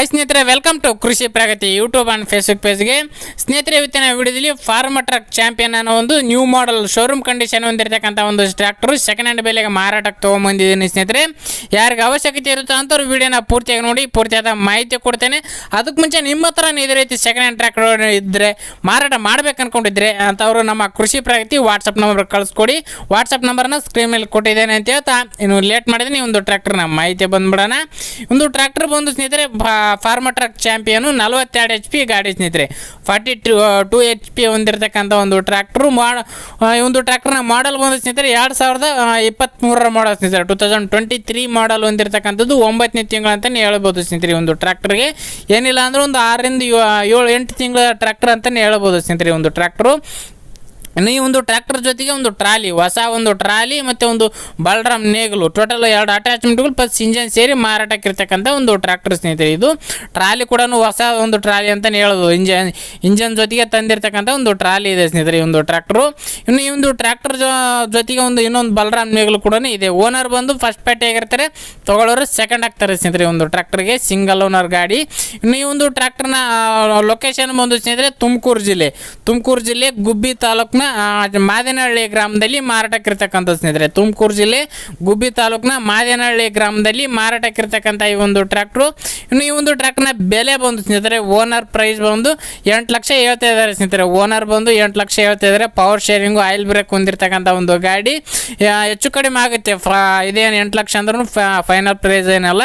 Hi ಸ್ನೇಹಿತರೆ welcome to Krishi Pragati YouTube and Facebook ಪೇಜ್ಗೆ ಸ್ನೇಹಿತರೆ, ಇವತ್ತಿನ ವಿಡಿಯೋದಲ್ಲಿ ಫಾರ್ಮ ಟ್ರಕ್ ಚಾಂಪಿಯನ್ ಅನ್ನೋ ಒಂದು ನ್ಯೂ ಮಾಡೆಲ್ ಶೋರೂಮ್ ಕಂಡೀಷನ್ ಹೊಂದಿರತಕ್ಕಂಥ ಒಂದು ಟ್ರ್ಯಾಕ್ಟರ್ ಸೆಕೆಂಡ್ ಹ್ಯಾಂಡ್ ಬೆಲೆಗೆ ಮಾರಾಟಕ್ಕೆ ತೊಗೊಂಬಂದಿದ್ದೀನಿ ಸ್ನೇಹಿತರೆ. ಯಾರಿಗೆ ಅವಶ್ಯಕತೆ ಇರುತ್ತೋ ಅಂತವ್ರು ವಿಡಿಯೋನ ಪೂರ್ತಿಯಾಗಿ ನೋಡಿ, ಪೂರ್ತಿಯಾದ ಮಾಹಿತಿ ಕೊಡ್ತೇನೆ. ಅದಕ್ಕೆ ಮುಂಚೆ ನಿಮ್ಮ ಹತ್ರ ಇದೇ ರೀತಿ ಸೆಕೆಂಡ್ ಹ್ಯಾಂಡ್ ಟ್ರ್ಯಾಕ್ಟರ್ ಇದ್ದರೆ ಮಾರಾಟ ಮಾಡ್ಬೇಕು ಅಂದ್ಕೊಂಡಿದ್ರೆ ಅಂಥವ್ರು ನಮ್ಮ ಕೃಷಿ ಪ್ರಗತಿ ವಾಟ್ಸಪ್ ನಂಬರ್ ಕಳಿಸ್ಕೊಡಿ. ವಾಟ್ಸಪ್ ನಂಬರ್ನ ಸ್ಕ್ರೀನ್ ಮೇಲೆ ಕೊಟ್ಟಿದ್ದೇನೆ ಅಂತ ಹೇಳ್ತಾ, ಇನ್ನು ಲೇಟ್ ಮಾಡಿದ್ರೆ ಒಂದು ಟ್ರ್ಯಾಕ್ಟರ್ನ ಮಾಹಿತಿ ಬಂದ್ಬಿಡೋಣ. ಒಂದು ಟ್ರ್ಯಾಕ್ಟರ್ ಬಂದು ಸ್ನೇಹಿತರೆ ಫಾರ್ಮರ್ ಟ್ರಕ್ ಚಾಂಪಿಯನು, ನಲವತ್ತೆರಡು ಎಚ್ ಪಿ ಗಾಡಿ ಸ್ನೇಹಿತರೆ. Forty two two H P ಹೊಂದಿರತಕ್ಕಂಥ ಒಂದು ಟ್ರ್ಯಾಕ್ಟ್ರು, ಮಾಡ ಈ ಒಂದು ಟ್ರ್ಯಾಕ್ಟರ್ನ ಮಾಡಲ್ ಬಂದು ಸ್ನೇಹಿತರೆ, ಎರಡು ಸಾವಿರದ ಇಪ್ಪತ್ತ್ಮೂರರ ಮಾಡಲ್ ಸ್ನೇಹಿತರೆ. Two thousand twenty three model ಹೊಂದಿರತಕ್ಕಂಥದ್ದು ಒಂಬತ್ತನೇ ತಿಂಗಳು ಅಂತಲೇ ಹೇಳ್ಬೋದು ಸ್ನೇಹಿತರೆ ಒಂದು ಟ್ರ್ಯಾಕ್ಟರ್ಗೆ. ಏನಿಲ್ಲ ಅಂದ್ರೆ ಒಂದು ಆರರಿಂದ ಏಳು ಎಂಟು ತಿಂಗಳ ಟ್ರ್ಯಾಕ್ಟರ್ ಅಂತಲೇ ಹೇಳ್ಬೋದು ಸ್ನೇಹಿತರೆ ಒಂದು ಟ್ರ್ಯಾಕ್ಟ್ರು. ಈ ಒಂದು ಟ್ರ್ಯಾಕ್ಟರ್ ಜೊತೆಗೆ ಒಂದು ಟ್ರಾಲಿ, ಹೊಸ ಒಂದು ಟ್ರಾಲಿ ಮತ್ತು ಒಂದು ಬಲರಾಮ್ ನೇಗಲು. ಟೋಟಲ್ ಎರಡು ಅಟ್ಯಾಚ್ಮೆಂಟ್ಗಳು ಪ್ಲಸ್ ಇಂಜನ್ ಸೇರಿ ಮಾರಾಟಕ್ಕಿರ್ತಕ್ಕಂಥ ಒಂದು ಟ್ರ್ಯಾಕ್ಟರ್ ಸ್ನೇಹಿತರೆ ಇದು. ಟ್ರಾಲಿ ಕೂಡ ಹೊಸ ಒಂದು ಟ್ರಾಲಿ ಅಂತಲೇ ಹೇಳೋದು. ಇಂಜನ್ ಇಂಜನ್ ಜೊತೆಗೆ ತಂದಿರತಕ್ಕಂಥ ಒಂದು ಟ್ರಾಲಿ ಇದೆ ಸ್ನೇಹಿತರೆ ಈ ಒಂದು ಟ್ರ್ಯಾಕ್ಟ್ರು ಇನ್ನು ಈ ಒಂದು ಟ್ರ್ಯಾಕ್ಟರ್ ಜೊತೆಗೆ ಒಂದು ಇನ್ನೊಂದು ಬಲರಾಮ್ ನೇಗಲು ಕೂಡ ಇದೆ. ಓನರ್ ಬಂದು ಫಸ್ಟ್ ಪ್ಯಾಟಿ ಆಗಿರ್ತಾರೆ ತೊಗೊಳ್ಳೋರು ಸೆಕೆಂಡ್ ಆಗ್ತಾರೆ ಸ್ನೇಹಿತರೆ ಒಂದು ಟ್ರ್ಯಾಕ್ಟರ್ಗೆ ಸಿಂಗಲ್ ಓನರ್ ಗಾಡಿ. ಇನ್ನು ಈ ಒಂದು ಟ್ರ್ಯಾಕ್ಟರ್ನ ಲೊಕೇಶನ್ ಬಂದು ಸ್ನೇಹಿತರೆ ತುಮಕೂರು ಜಿಲ್ಲೆ. ತುಮಕೂರು ಜಿಲ್ಲೆ ಗುಬ್ಬಿ ತಾಲೂಕಿನ ಮಾದೇನಹಳ್ಳಿ ಗ್ರಾಮದಲ್ಲಿ ಮಾರಾಟಕ್ಕಿರ್ತಕ್ಕಂಥ ಸ್ನೇಹಿತರೆ. ತುಮಕೂರು ಜಿಲ್ಲೆ, ಗುಬ್ಬಿ ತಾಲೂಕಿನ ಮಾದೇನಹಳ್ಳಿ ಗ್ರಾಮದಲ್ಲಿ ಮಾರಾಟಕ್ಕಿರ್ತಕ್ಕಂಥ ಈ ಒಂದು ಟ್ರ್ಯಾಕ್ಟ್ರು. ಇನ್ನು ಈ ಒಂದು ಟ್ರ್ಯಾಕ್ಟರ್ನ ಬೆಲೆ ಬಂದು ಸ್ನೇಹಿತರೆ, ಓನರ್ ಪ್ರೈಸ್ ಬಂದು ಎಂಟು ಲಕ್ಷ ಹೇಳ್ತಾ ಇದ್ದಾರೆ ಸ್ನೇಹಿತರೆ. ಓನರ್ ಬಂದು ಎಂಟು ಲಕ್ಷ ಹೇಳ್ತಾ ಇದ್ದಾರೆ. ಪವರ್ ಶೇರಿಂಗು, ಆಯಿಲ್ ಬ್ರೇಕ್ ಹೊಂದಿರತಕ್ಕಂಥ ಒಂದು ಗಾಡಿ. ಹೆಚ್ಚು ಕಡಿಮೆ ಆಗುತ್ತೆ. ಇದೇನು ಎಂಟು ಲಕ್ಷ ಅಂದ್ರೂ ಫೈನಲ್ ಪ್ರೈಸ್ ಏನಲ್ಲ.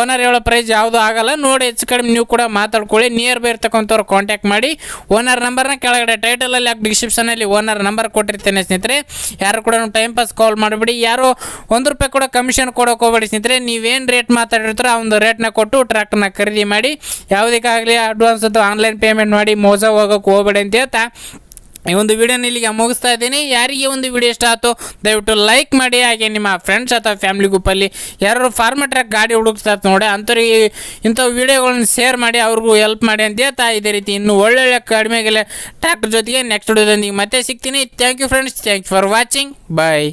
ಓನರ್ ಹೇಳೋ ಪ್ರೈಸ್ ಯಾವುದು ಆಗಲ್ಲ. ನೋಡಿ ಹೆಚ್ಚು ಕಡಿಮೆ ನೀವು ಕೂಡ ಮಾತಾಡ್ಕೊಳ್ಳಿ. ನಿಯರ್ ಬೈ ಇರ್ತಕ್ಕಂಥವ್ರು ಕಾಂಟ್ಯಾಕ್ಟ್ ಮಾಡಿ. ಓನರ್ ನಂಬರ್ನ ಕೆಳಗಡೆ ಟೈಟಲಲ್ಲಿ ಹಾಕಿ ಡಿಸ್ಕ್ರಿಪ್ಷನಲ್ಲಿ ಓನರ್ ನಂಬರ್ ಕೊಟ್ಟಿರ್ತೇನೆ ಸ್ನೇಹಿತರೆ. ಯಾರು ಕೂಡ ಟೈಮ್ ಪಾಸ್ ಕಾಲ್ ಮಾಡಬೇಡಿ. ಯಾರು ಒಂದು ರೂಪಾಯಿ ಕೂಡ ಕಮಿಷನ್ ಕೊಡೋಕೆ ಹೋಗ್ಬೇಡಿ ಸ್ನೇಹಿತರೆ. ನೀವೇನು ರೇಟ್ ಮಾತಾಡಿರ್ತಾರೋ ಆ ಒಂದು ರೇಟ್ನ ಕೊಟ್ಟು ಟ್ರ್ಯಾಕ್ಟರ್ನ ಖರೀದಿ ಮಾಡಿ. ಯಾವುದಕ್ಕಾಗಲಿ ಅಡ್ವಾನ್ಸ್ ಅಥವಾ ಆನ್ಲೈನ್ ಪೇಮೆಂಟ್ ಮಾಡಿ ಮೋಸ ಹೋಗೋಕೆ ಹೋಗ್ಬೇಡಿ ಅಂತ ಹೇಳ್ತಾ ಈ ಒಂದು ವಿಡಿಯೋನ ಇಲ್ಲಿಗೆ ಮುಗಿಸ್ತಾ ಇದ್ದೀನಿ. ಯಾರಿಗೆ ಒಂದು ವಿಡಿಯೋ ಇಷ್ಟ ಆಯ್ತು ದಯವಿಟ್ಟು ಲೈಕ್ ಮಾಡಿ. ಹಾಗೆ ನಿಮ್ಮ ಫ್ರೆಂಡ್ಸ್ ಅಥವಾ ಫ್ಯಾಮಿಲಿ ಗ್ರೂಪಲ್ಲಿ ಯಾರು ಫಾರ್ಮರ್ ಗಾಡಿ ಹುಡುಕ್ತಾ ನೋಡಿ. ಅಂಥವ್ರಿಗೆ ಇಂಥ ವಿಡಿಯೋಗಳನ್ನ ಶೇರ್ ಮಾಡಿ, ಅವ್ರಿಗೂ ಹೆಲ್ಪ್ ಮಾಡಿ ಅಂತ ಹೇಳ್ತಾ ಇದೇ ರೀತಿ. ಇನ್ನು ಒಳ್ಳೊಳ್ಳೆ ಕಡಿಮೆಗೆಲ್ಲ ಟ್ರ್ಯಾಕ್ಟರ್ ಜೊತೆಗೆ ನೆಕ್ಸ್ಟ್ ವಿಡಿಯೋದೊಂದಿಗೆ ಮತ್ತೆ ಸಿಗ್ತೀನಿ. Thank you friends thank you for watching bye